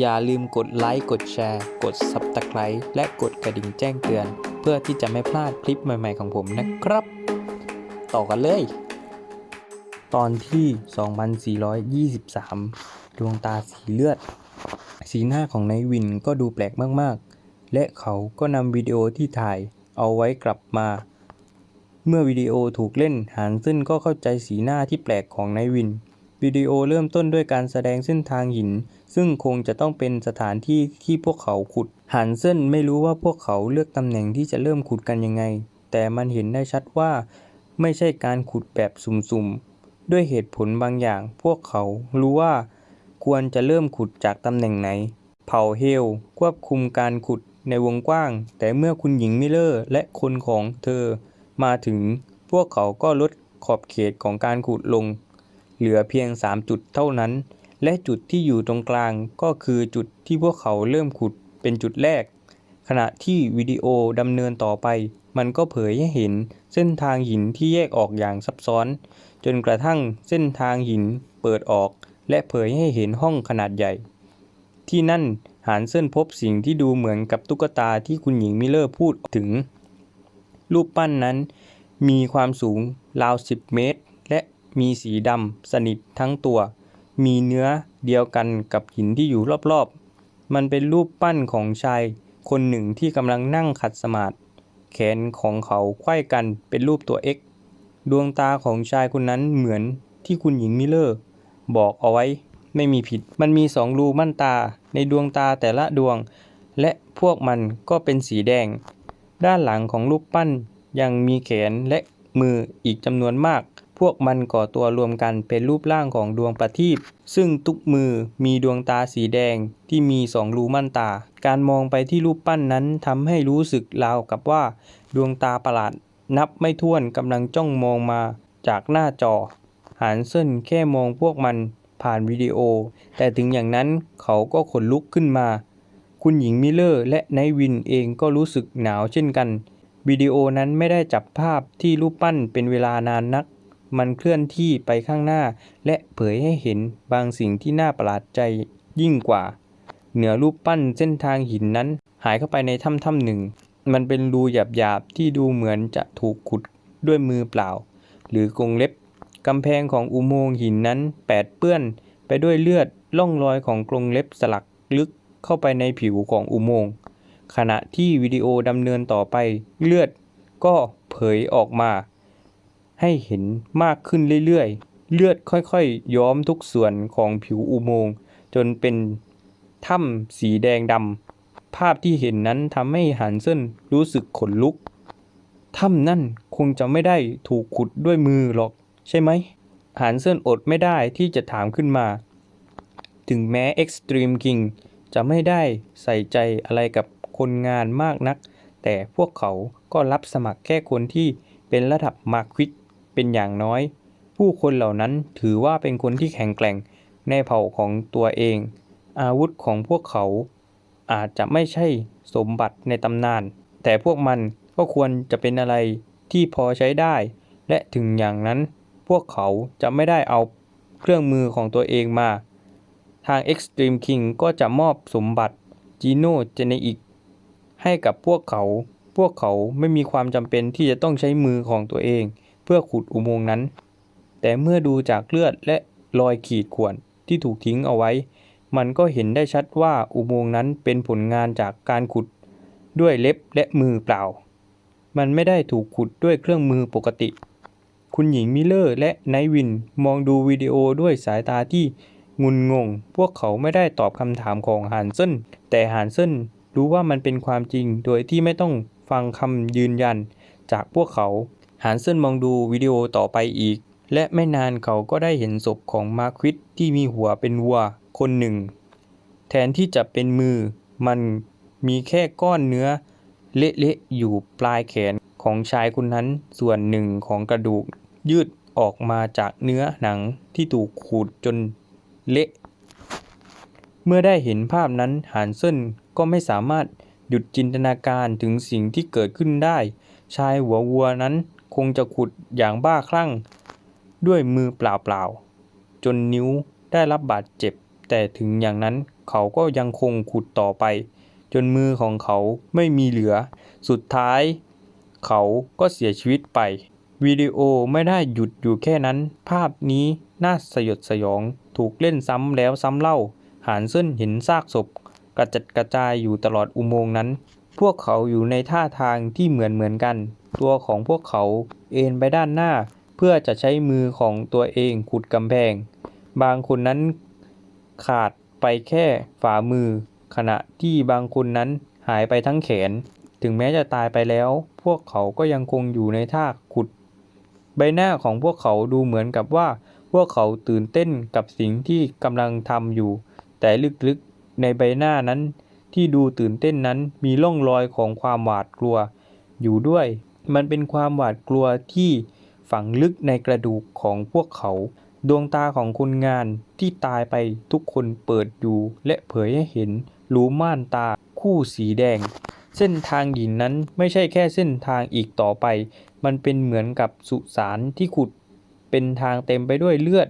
อย่าลืมกดไลค์ กดแชร์ กด Subscribe และกดกระดิ่งแจ้งเตือน เพื่อที่จะไม่พลาดคลิปใหม่ๆของผมนะครับ ต่อกันเลย ตอนที่ 2423 ดวงตาสีเลือด สีหน้าของนายวินก็ดูแปลกมากๆ และเขาก็นำวิดีโอที่ถ่ายเอาไว้กลับมา เมื่อวิดีโอถูกเล่นหานซึ่นก็เข้าใจสีหน้าที่แปลกของนายวิน วิดีโอเริ่มต้นด้วยการแสดงเส้นทางหิน ซึ่งคงจะต้องเป็นสถานที่ที่พวกเขาขุดหันเส้นไม่รู้ว่าพวกเขาเลือกตำแหน่งที่จะเริ่มขุดกันยังไง แต่มันเห็นได้ชัดว่า ไม่ใช่การขุดแบบสุ่มๆ ด้วยเหตุผลบางอย่าง พวกเขารู้ว่า ควรจะเริ่มขุดจากตำแหน่งไหน เผ่าเฮลควบคุมการขุดในวงกว้าง แต่เมื่อคุณหญิงมิเลอร์และคนของเธอมาถึง พวกเขาก็ลดขอบเขตของการขุดลง เหลือเพียง 3 จุดเท่านั้น และจุดที่อยู่ตรงกลางก็คือจุดที่พวกเขาเริ่มขุดเป็นจุดแรก ขณะที่วิดีโอดำเนินต่อไป มันก็เผยให้เห็นเส้นทางหินที่แยกออกอย่างซับซ้อน จนกระทั่งเส้นทางหินเปิดออก และเผยให้เห็นห้องขนาดใหญ่ ที่นั่นหานเส้นพบสิ่งที่ดูเหมือนกับตุ๊กตาที่คุณหญิงมิเลอร์พูดถึง รูปปั้นนั้น มีความสูงราว 10 เมตร และมีสีดำสนิททั้งตัว มีเนื้อเดียวกันกับหินที่อยู่รอบๆ มันเป็นรูปปั้นของชายคนหนึ่งที่กำลังนั่งขัดสมาธิแขนของเขาไขว้กันเป็นรูปตัว X ดวงตาของชายคนนั้นเหมือนที่คุณหญิงมิเลอร์ บอกเอาไว้ไม่มีผิด มันมีสองรูม่านตาในดวงตาแต่ละดวง และพวกมันก็เป็นสีแดง ด้านหลังของรูปปั้นยังมีแขนและมืออีกจำนวนมาก วกมันก่อตัวรวมกันเป็นรูปร่างของดวงประทีปซึ่งทุกมือมีดวงตาสีแดงที่มีสองรูม่านตา การมองไปที่รูปปั้นนั้นทำให้รู้สึกราวกับว่า ดวงตาประหลาดนับไม่ถ้วนกำลังจ้องมองมาจากหน้าจอ หานเซินแค่มองพวกมันผ่านวิดีโอ แต่ถึงอย่างนั้นเขาก็ขนลุกขึ้นมา คุณหญิงมิเลอร์และไนท์วินเองก็รู้สึกหนาวเช่นกัน วิดีโอนั้นไม่ได้จับภาพที่รูปปั้นเป็นเวลานานนัก มันเคลื่อนที่ไปข้างหน้า และเผยให้เห็นบางสิ่งที่น่าประหลาดใจยิ่งกว่า เหนือรูปปั้นเส้นทางหินนั้น หายเข้าไปในถ้ำถ้ำหนึ่ง มันเป็นรูหยาบๆที่ดูเหมือนจะถูกขุดด้วยมือเปล่า หรือกรงเล็บกำแพงของอุโมงค์หินนั้นแปดเปื้อนไปด้วยเลือดล่องรอยของกรงเล็บสลักลึกเข้าไปในผิวของอุโมงค์ขณะที่วิดีโอดำเนินต่อไปเลือดก็เผยออกมา ให้เห็นมากขึ้นเรื่อยๆ เลือดค่อยๆ ย้อมทุกส่วนของผิวอุโมงค์จนเป็นถ้ำสีแดงดำภาพที่เห็นนั้นทำให้หันเซินรู้สึกขนลุก ถ้ำนั่นคงจะไม่ได้ถูกขุดด้วยมือหรอก ใช่ไหมหันเซินอดไม่ได้ที่จะถามขึ้นมา ถึงแม้ Extreme King จะไม่ได้ใส่ใจอะไรกับคนงานมากนัก แต่พวกเขาก็รับสมัครแค่คนที่เป็นระดับมาควิด เป็นอย่างน้อย ผู้คนเหล่านั้นถือว่าเป็นคนที่แข็งแกร่งในเผ่าของตัวเอง อาวุธของพวกเขาอาจจะไม่ใช่สมบัติในตำนาน แต่พวกมันก็ควรจะเป็นอะไรที่พอใช้ได้ และถึงอย่างนั้นพวกเขาจะไม่ได้เอาเครื่องมือของตัวเองมา ทาง Extreme King ก็จะมอบสมบัติจีโนเจเนอิกให้กับพวกเขา พวกเขาไม่มีความจำเป็นที่จะต้องใช้มือของตัวเอง เพื่อขุดอุโมงค์นั้น แต่เมื่อดูจากเลือดและรอยขีดข่วนที่ถูกทิ้งเอาไว้ มันก็เห็นได้ชัดว่าอุโมงค์นั้นเป็นผลงานจากการขุดด้วยเล็บและมือเปล่า มันไม่ได้ถูกขุดด้วยเครื่องมือปกติ คุณหญิงมิเลอร์และไนวินมองดูวิดีโอด้วยสายตาที่งุนงง พวกเขาไม่ได้ตอบคำถามของฮานเซนแต่ฮานเซนรู้ว่ามันเป็นความจริงโดยที่ไม่ต้องฟังคำยืนยันจากพวกเขา ฮานเซนมองดูวิดีโอต่อไปอีก และไม่นานเขาก็ได้เห็นศพของมาควิดที่มีหัวเป็นวัวคนหนึ่ง แทนที่จะเป็นมือ มันมีแค่ก้อนเนื้อ เละๆอยู่ปลายแขนของชายคนนั้นส่วนหนึ่งของกระดูก ยืดออกมาจากเนื้อหนังที่ถูกขูดจนเละ เมื่อได้เห็นภาพนั้นหานเซินก็ไม่สามารถหยุดจินตนาการถึงสิ่งที่เกิดขึ้นได้ ชายหัววัวนั้น คงจะขุดอย่างบ้าคลั่ง ด้วยมือเปล่าๆ จนนิ้วได้รับบาดเจ็บ แต่ถึงอย่างนั้นเขาก็ยังคงขุดต่อไป จนมือของเขาไม่มีเหลือ สุดท้าย เขาก็เสียชีวิตไป วิดีโอไม่ได้หยุดอยู่แค่นั้น ภาพนี้น่าสยดสยอง ถูกเล่นซ้ำแล้วซ้ำเล่า หานเซินเห็นซากศพ กระจัดกระจายอยู่ตลอดอุโมงค์นั้น พวกเขาอยู่ในท่าทางที่เหมือนเหมือนกัน ตัวของพวกเขาเอ็นไปด้านหน้า เพื่อจะใช้มือของตัวเองขุดกำแพง บางคนนั้นขาดไปแค่ฝ่ามือ ขณะที่บางคนนั้นหายไปทั้งแขน ถึงแม้จะตายไปแล้ว พวกเขาก็ยังคงอยู่ในท่าขุด ใบหน้าของพวกเขาดูเหมือนกับว่า พวกเขาตื่นเต้นกับสิ่งที่กำลังทำอยู่ แต่ลึกๆในใบหน้านั้นที่ดูตื่นเต้นนั้นมีร่องรอยของความหวาดกลัว อยู่ด้วย มันเป็นความหวาดกลัวที่ฝังลึกในกระดูกของพวกเขา ดวงตาของคนงานที่ตายไปทุกคนเปิดอยู่ และเผยให้เห็นรูม่านตาคู่สีแดง เส้นทางหินนั้นไม่ใช่แค่เส้นทางอีกต่อไป มันเป็นเหมือนกับสุสานที่ขุดเป็นทางเต็มไปด้วยเลือด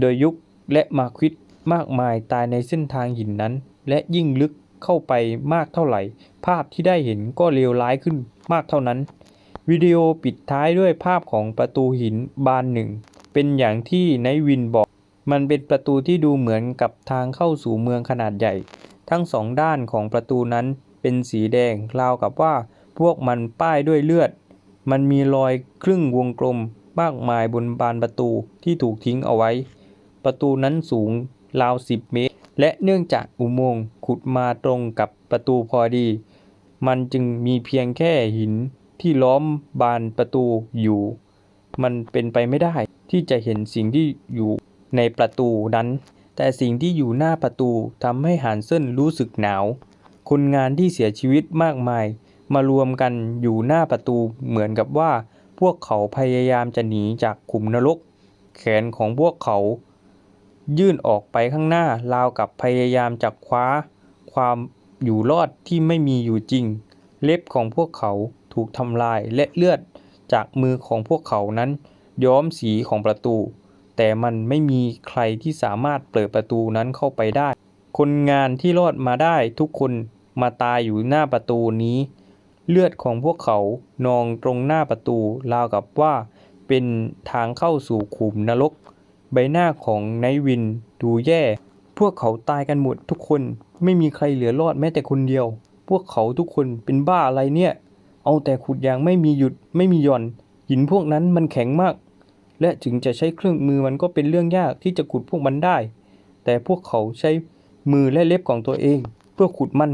โดยยุคและมาควิดมากมายตายในเส้นทางหินนั้น และยิ่งลึก เข้าไปมากเท่าไหร่ ภาพที่ได้เห็นก็เลวร้ายขึ้นมากเท่านั้น วิดีโอปิดท้ายด้วยภาพของประตูหินบานหนึ่ง เป็นอย่างที่ไนท์วินบอก มันเป็นประตูที่ดูเหมือนกับทางเข้าสู่เมืองขนาดใหญ่ ทั้งสองด้านของประตูนั้นเป็นสีแดงราวกับว่าพวกมันป้ายด้วยเลือด มันมีรอยครึ่งวงกลมมากมายบนบานประตูที่ถูกทิ้งเอาไว้ ประตูนั้นสูงราว10เมตร และเนื่องจากอุโมงค์ขุดมาตรงกับประตูพอดี มันจึงมีเพียงแค่หินที่ล้อมบานประตูอยู่ มันเป็นไปไม่ได้ที่จะเห็นสิ่งที่อยู่ในประตูนั้น แต่สิ่งที่อยู่หน้าประตูทำให้หานเซินรู้สึกหนาว คนงานที่เสียชีวิตมากมาย มารวมกันอยู่หน้าประตูเหมือนกับว่า พวกเขาพยายามจะหนีจากขุมนรก แขนของพวกเขา ยื่นออกไปข้างหน้าราวกับพยายามจะคว้า ความอยู่รอดที่ไม่มีอยู่จริง เล็บของพวกเขาถูกทำลายและเลือดจากมือของพวกเขานั้น ย้อมสีของประตู แต่มันไม่มีใครที่สามารถเปิดประตูนั้นเข้าไปได้ คนงานที่รอดมาได้ทุกคนมาตายอยู่หน้าประตูนี้ เลือดของพวกเขานองตรงหน้าประตูราวกับว่า เป็นทางเข้าสู่ขุมนรก ใบหน้าของไนท์วินดูแย่ พวกเขาตายกันหมดทุกคน ไม่มีใครเหลือรอดแม้แต่คนเดียว พวกเขาทุกคนเป็นบ้าอะไรเนี่ย เอาแต่ขุดอย่างไม่มีหยุดไม่มีหย่อน หินพวกนั้นมันแข็งมาก และถึงจะใช้เครื่องมือมันก็เป็นเรื่องยากที่จะขุดพวกมันได้ แต่พวกเขาใช้มือและเล็บของตัวเอง เพื่อขุดมัน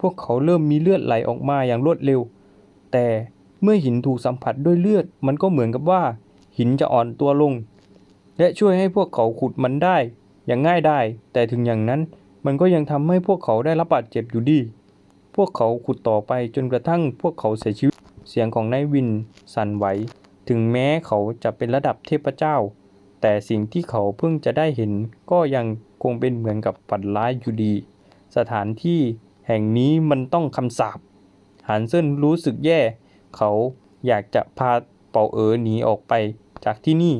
พวกเขาเริ่มมีเลือดไหลออกมาอย่างรวดเร็ว แต่เมื่อหินถูกสัมผัสด้วยเลือด มันก็เหมือนกับว่า หินจะอ่อนตัวลง และช่วยให้พวกเขาขุดมันได้ อย่างง่ายได้ แต่ถึงอย่างนั้นมันก็ยังทำให้พวกเขาได้รับบาดเจ็บอยู่ดี พวกเขาขุดต่อไปจนกระทั่งพวกเขาเสียชีวิต เสียงของนายวินสั่นไหว ถึงแม้เขาจะเป็นระดับเทพเจ้า แต่สิ่งที่เขาเพิ่งจะได้เห็นก็ยังคงเป็นเหมือนกับฝันร้ายอยู่ดี สถานที่แห่งนี้มันต้องคำสาปหันเซินรู้สึกแย่ เขาอยากจะพาเป่าเอ๋อหนีออกไปจากที่นี่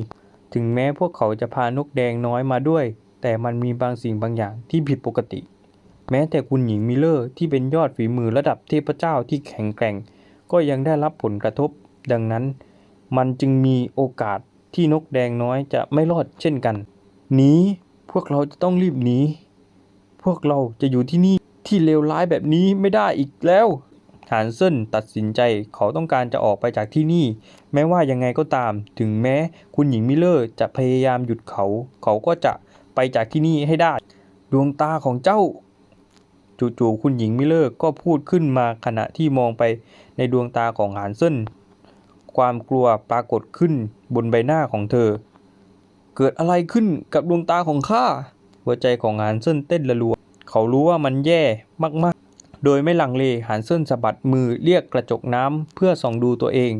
ถึงแม้พวกเขาจะพานกแดงน้อยมาด้วย แต่มันมีบางสิ่งบางอย่างที่ผิดปกติ แม้แต่คุณหญิงมิเลอร์ที่เป็นยอดฝีมือระดับเทพเจ้าที่แข็งแกร่ง ก็ยังได้รับผลกระทบ ดังนั้น มันจึงมีโอกาสที่นกแดงน้อยจะไม่รอดเช่นกันหนีพวกเราจะต้องรีบหนีพวกเราจะอยู่ที่นี่ที่เลวร้ายแบบนี้ไม่ได้อีกแล้ว หานเซินตัดสินใจเขาต้องการจะออกไปจากที่นี่ แม้ว่ายังไงก็ตาม ถึงแม้คุณหญิงมิลเลอร์จะพยายามหยุดเขา เขาก็จะไปจากที่นี่ให้ได้ ดวงตาของเจ้า จู่ๆคุณหญิงมิลเลอร์ก็พูดขึ้นมาขณะที่มองไปในดวงตาของหานเซินความกลัวปรากฏขึ้นบนใบหน้าของเธอ เกิดอะไรขึ้นกับดวงตาของข้าหัวใจของหานเซินเต้นระรัว เขารู้ว่ามันแย่มากๆ โดยไม่ลังเลหานเซินสะบัดมือเรียกกระจกน้ำเพื่อส่องดูตัวเอง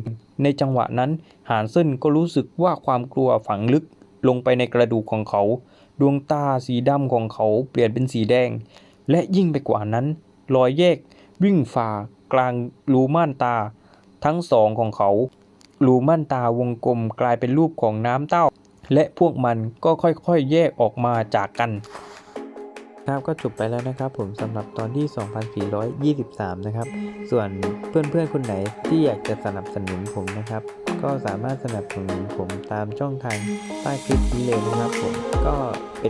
ในจังหวะนั้นหานเซินก็รู้สึกว่าความกลัวฝังลึกลงไปในกระดูกของเขา ดวงตาสีดำของเขาเปลี่ยนเป็นสีแดง และยิ่งไปกว่านั้น รอยแยกวิ่งฝ่ากลางรูม่านตา ทั้งสองของเขา รูม่านตาวงกลมกลายเป็นรูปของน้ำเต้า และพวกมันก็ค่อยๆแยกออกมาจากกัน นะครับก็จบไปแล้วนะครับ ผมสำหรับตอนที่ 2423 นะครับ ส่วนเพื่อนๆคนไหนที่อยากจะสนับสนุนผมนะครับ ก็สามารถสนับสนุนผมตามช่องทางใต้คลิปนี้เลยนะครับผมก็เป็น